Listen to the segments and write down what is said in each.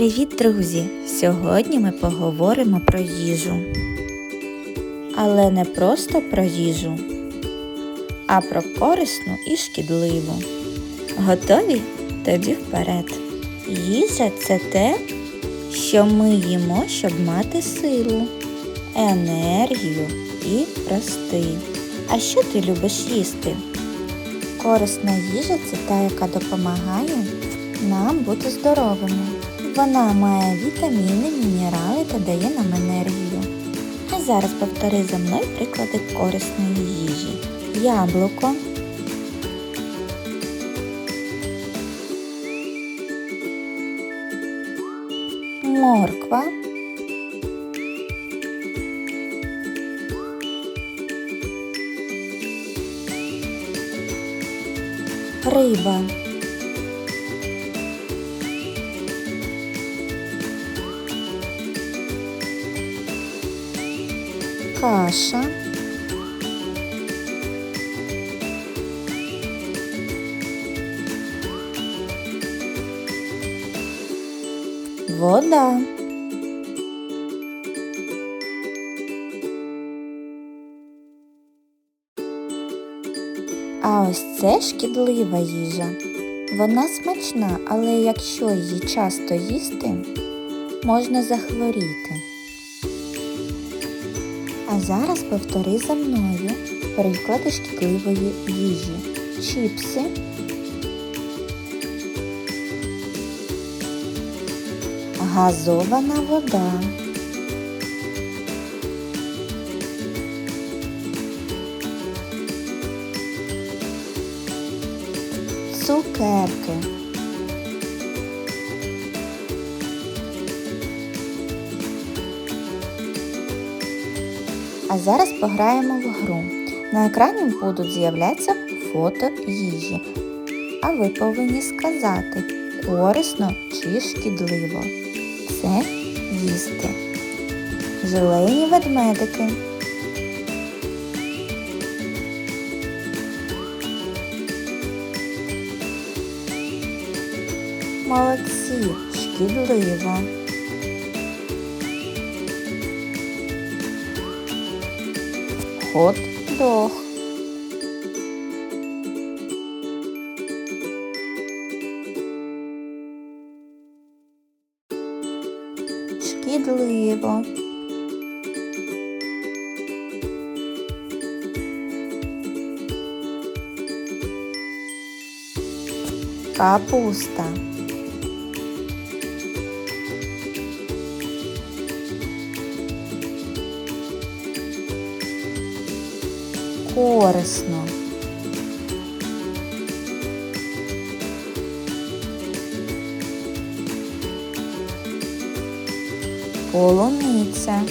Привіт, друзі! Сьогодні ми поговоримо про їжу. Але не просто про їжу, а про корисну і шкідливу. Готові? Тоді вперед. Їжа це те, що ми їмо, щоб мати силу, енергію і рости. А що ти любиш їсти? Корисна їжа це та, яка допомагає нам бути здоровими. Вона має вітаміни, мінерали та дає нам енергію. А зараз повтори за мною приклади корисної їжі. Яблуко, морква, риба. Каша, вода. А ось це шкідлива їжа. Вона смачна, але якщо її часто їсти, можна захворіти. А зараз повтори за мною приклади шкідливої їжі. Чіпси, газована вода, цукерки. А зараз пограємо в гру. На екрані будуть з'являтися фото їжі. А ви повинні сказати, корисно чи шкідливо. Це їсти. Желейні ведмедики. Молодці, шкідливо. Хот-дог. Шкідливо. Капуста. Корисно. Полуниця.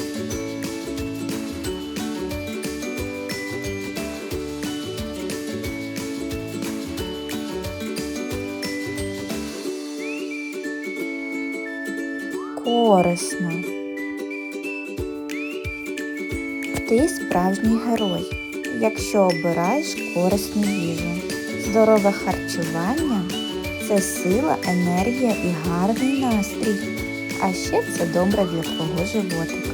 Корисно. Ти справжній герой, якщо обираєш корисну їжу. Здорове харчування це сила, енергія і гарний настрій. А ще це добре для твого животика.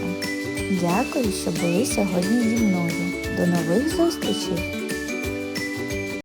Дякую, що були сьогодні зі мною. До нових зустрічей!